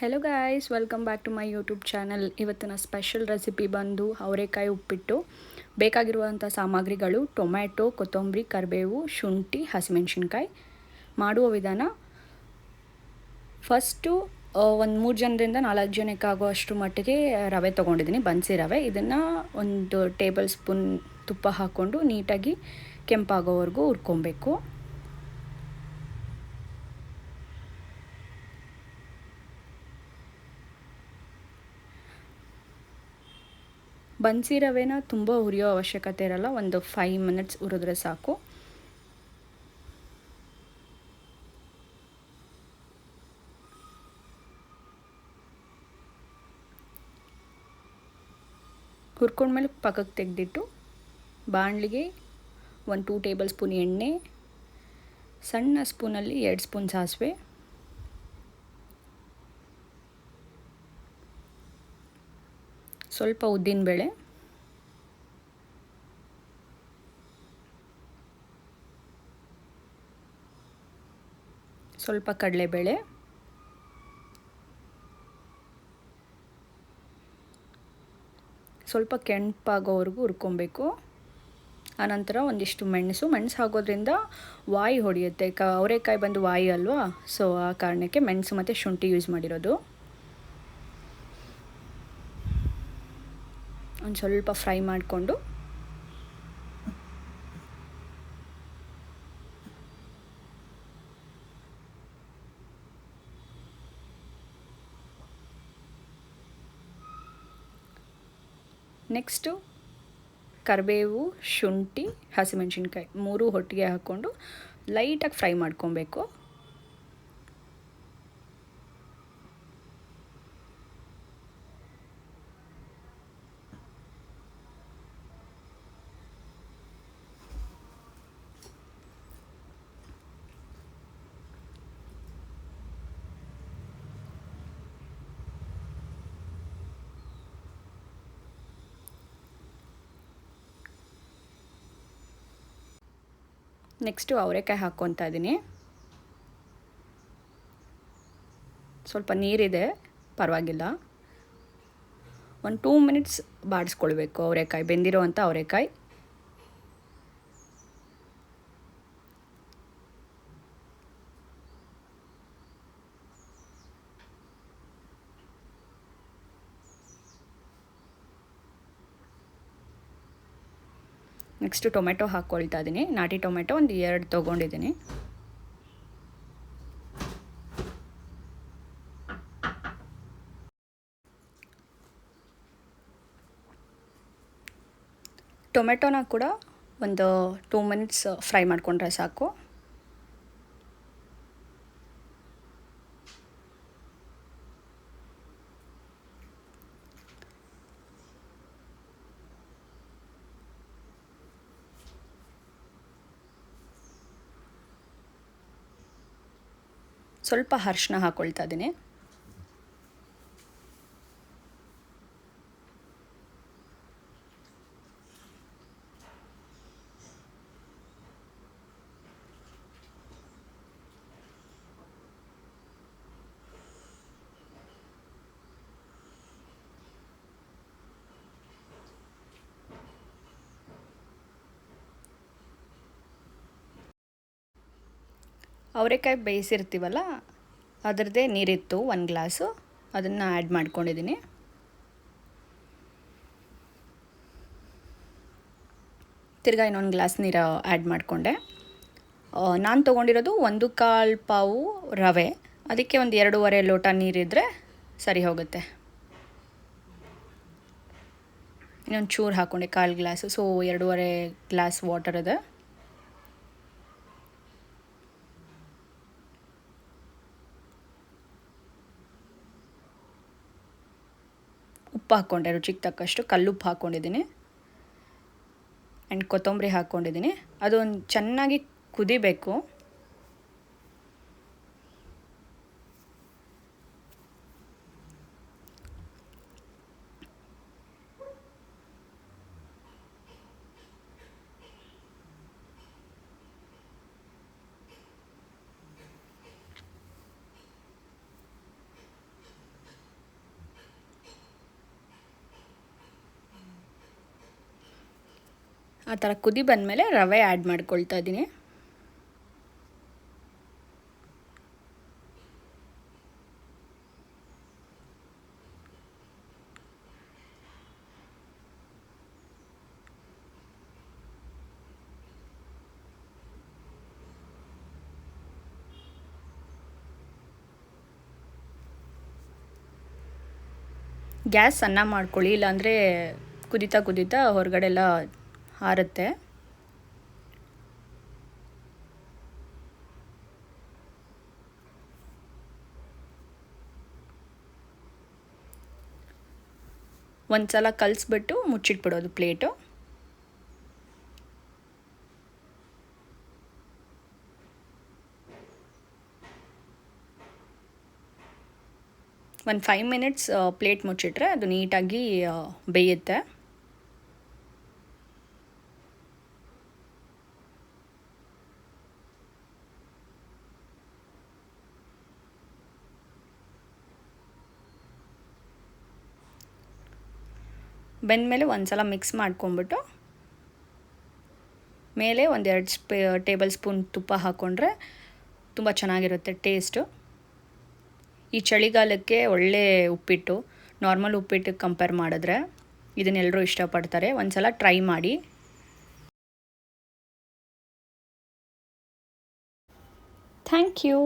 Hello guys welcome back to my YouTube channel ಇವತ್ತಿನ special recipe ಬಂದು ಅವರೆಕಾಯಿ ಉಪ್ಪಿಟ್ಟು ಬೇಕಾಗಿರುವಂಥ ಸಾಮಗ್ರಿಗಳು, ಟೊಮ್ಯಾಟೊ, ಕೊತ್ತಂಬರಿ, ಕರಿಬೇವು, ಶುಂಠಿ, ಹಸಿಮೆಣ್ಸಿನ್ಕಾಯಿ ಮಾಡುವ ವಿಧಾನ. ಫಸ್ಟು ಒಂದು ಮೂರು ಜನರಿಂದ ನಾಲ್ಕು ಜನಕ್ಕೆ ಆಗುವಷ್ಟು ಮಟ್ಟಿಗೆ ರವೆ ತೊಗೊಂಡಿದ್ದೀನಿ, ಬನ್ಸಿ ರವೆ. ಇದನ್ನು ಒಂದು ಟೇಬಲ್ ಸ್ಪೂನ್ ತುಪ್ಪ ಹಾಕ್ಕೊಂಡು ನೀಟಾಗಿ ಕೆಂಪಾಗೋವರೆಗೂ ಹುರ್ಕೊಬೇಕು. ಬನ್ಸಿ ರವೆನ ತುಂಬ ಹುರಿಯೋ ಅವಶ್ಯಕತೆ ಇರಲ್ಲ, ಒಂದು ಫೈವ್ ಮಿನಿಟ್ಸ್ ಹುರಿದ್ರೆ ಸಾಕು. ಹುರ್ಕೊಂಡ್ಮೇಲೆ ಪಕ್ಕಕ್ಕೆ ತೆಗೆದಿಟ್ಟು ಬಾಣಲಿಗೆ ಒಂದು ಟೂ ಟೇಬಲ್ ಸ್ಪೂನ್ ಎಣ್ಣೆ, ಸಣ್ಣ ಸ್ಪೂನಲ್ಲಿ ಎರಡು ಸ್ಪೂನ್ ಸಾಸಿವೆ. ಸ್ವಲ್ಪ ಉದ್ದಿನಬೇಳೆ ಸ್ವಲ್ಪ ಕಡಲೆಬೇಳೆ. ಸ್ವಲ್ಪ ಕೆಂಪಾಗೋವರೆಗೂ ಹುರ್ಕೊಬೇಕು. ಆನಂತರ ಒಂದಿಷ್ಟು ಮೆಣಸು. ಮೆಣಸು ಹಾಕೋದ್ರಿಂದ ವಾಯಿ ಹೊಡೆಯುತ್ತೆ. ಕ, ಅವರೆಕಾಯಿ ಬಂದು ವಾಯಿ ಅಲ್ವಾ? ಸೊ ಆ ಕಾರಣಕ್ಕೆ ಮೆಣಸು ಮತ್ತು ಶುಂಠಿ ಯೂಸ್ ಮಾಡಿರೋದು. ಒಂದು ಸ್ವಲ್ಪ ಫ್ರೈ ಮಾಡಿಕೊಂಡು ನೆಕ್ಸ್ಟು ಕರಿಬೇವು ಶುಂಠಿ ಹಸಿಮೆಣ್ಸಿನ್ಕಾಯಿ ಮೂರು ಹೊಟ್ಟಿಗೆ ಹಾಕ್ಕೊಂಡು ಲೈಟಾಗಿ ಫ್ರೈ ಮಾಡ್ಕೊಬೇಕು. ನೆಕ್ಸ್ಟು ಅವರೆಕಾಯಿ ಹಾಕ್ಕೊತಾ ಇದ್ದೀನಿ ಸ್ವಲ್ಪ ನೀರಿದೆ ಪರವಾಗಿಲ್ಲ. ಒಂದು ಟೂ ಮಿನಿಟ್ಸ್ ಬಾಡಿಸ್ಕೊಳ್ಬೇಕು ಅವರೆಕಾಯಿ ಬೆಂದಿರೋವಂಥ ಅವರೆಕಾಯಿ. ನೆಕ್ಸ್ಟು ಟೊಮೆಟೊ ಹಾಕ್ಕೊಳ್ತಾ ಇದ್ದೀನಿ ನಾಟಿ ಟೊಮೆಟೊ ಒಂದು ಎರಡು ತೊಗೊಂಡಿದ್ದೀನಿ ಟೊಮೆಟೊನ ಕೂಡ ಒಂದು ಟೂ ಮಿನಿಟ್ಸ್ ಫ್ರೈ ಮಾಡಿಕೊಂಡ್ರೆ ಸಾಕು. ಸ್ವಲ್ಪ ಅರ್ಶಿನ ಹಾಕ್ಕೊಳ್ತಾ ಇದ್ದೀನಿ. ಅವರೆಕಾಯಿ ಬೇಯಿಸಿರ್ತೀವಲ್ಲ, ಅದರದ್ದೇ ನೀರಿತ್ತು ಒಂದು ಗ್ಲಾಸು. ಅದನ್ನು ಆ್ಯಡ್ ಮಾಡ್ಕೊಂಡಿದ್ದೀನಿ ತಿರ್ಗಾ ಇನ್ನೊಂದು ಗ್ಲಾಸ್ ನೀರು ಆ್ಯಡ್ ಮಾಡಿಕೊಂಡೆ. ನಾನು ತೊಗೊಂಡಿರೋದು ಒಂದು ಕಾಲು ಪಾವು ರವೆ. ಅದಕ್ಕೆ ಒಂದು ಎರಡೂವರೆ ಲೋಟ ನೀರಿದ್ದರೆ ಸರಿ ಹೋಗುತ್ತೆ. ಇನ್ನೊಂದು ಚೂರು ಹಾಕ್ಕೊಂಡೆ ಕಾಲು ಗ್ಲಾಸು. ಸೊ ಎರಡೂವರೆ ಗ್ಲಾಸ್ ವಾಟರ್ ಇದೆ. ಉಪ್ಪು ಹಾಕ್ಕೊಂಡೆ ರುಚಿಗೆ ತಕ್ಕಷ್ಟು ಕಲ್ಲುಪ್ಪು ಹಾಕ್ಕೊಂಡಿದ್ದೀನಿ. ಆ್ಯಂಡ್ ಕೊತ್ತಂಬರಿ ಹಾಕ್ಕೊಂಡಿದ್ದೀನಿ. ಅದೊಂದು ಚೆನ್ನಾಗಿ ಕುದಿಬೇಕು. ಆ ಥರ ಕುದಿ ಬಂದಮೇಲೆ ರವೆ ಆ್ಯಡ್ ಮಾಡ್ಕೊಳ್ತಾ ಇದ್ದೀನಿ. ಗ್ಯಾಸ್ ಅನ್ನ ಮಾಡ್ಕೊಳ್ಳಿ, ಇಲ್ಲಾಂದರೆ ಕುದಿತಾ ಕುದಿತಾ ಹೊರಗಡೆ ಹಾರುತ್ತೆ. ಒಂದು ಸಲ ಕಲಿಸ್ಬಿಟ್ಟು ಮುಚ್ಚಿಟ್ಬಿಡೋದು ಪ್ಲೇಟು. ಒಂದು ಫೈವ್ ಮಿನಿಟ್ಸ್ ಪ್ಲೇಟ್ ಮುಚ್ಚಿಟ್ರೆ ಅದು ನೀಟಾಗಿ ಬೇಯುತ್ತೆ. ಬೆಂದಮೇಲೆ ಒಂದು ಸಲ ಮಿಕ್ಸ್ ಮಾಡ್ಕೊಂಬಿಟ್ಟು ಮೇಲೆ ಒಂದೆರಡು ಸ್ಪೇ ಟೇಬಲ್ ಸ್ಪೂನ್ ತುಪ್ಪ ಹಾಕ್ಕೊಂಡ್ರೆ ತುಂಬ ಚೆನ್ನಾಗಿರುತ್ತೆ ಟೇಸ್ಟು ಈ ಚಳಿಗಾಲಕ್ಕೆ ಒಳ್ಳೆ ಉಪ್ಪಿಟ್ಟು ನಾರ್ಮಲ್ ಉಪ್ಪಿಟ್ಟಿಗೆ ಕಂಪೇರ್ ಮಾಡಿದ್ರೆ ಇದನ್ನೆಲ್ಲರೂ ಇಷ್ಟಪಡ್ತಾರೆ. ಒಂದು ಸಲ ಟ್ರೈ ಮಾಡಿ. Thank you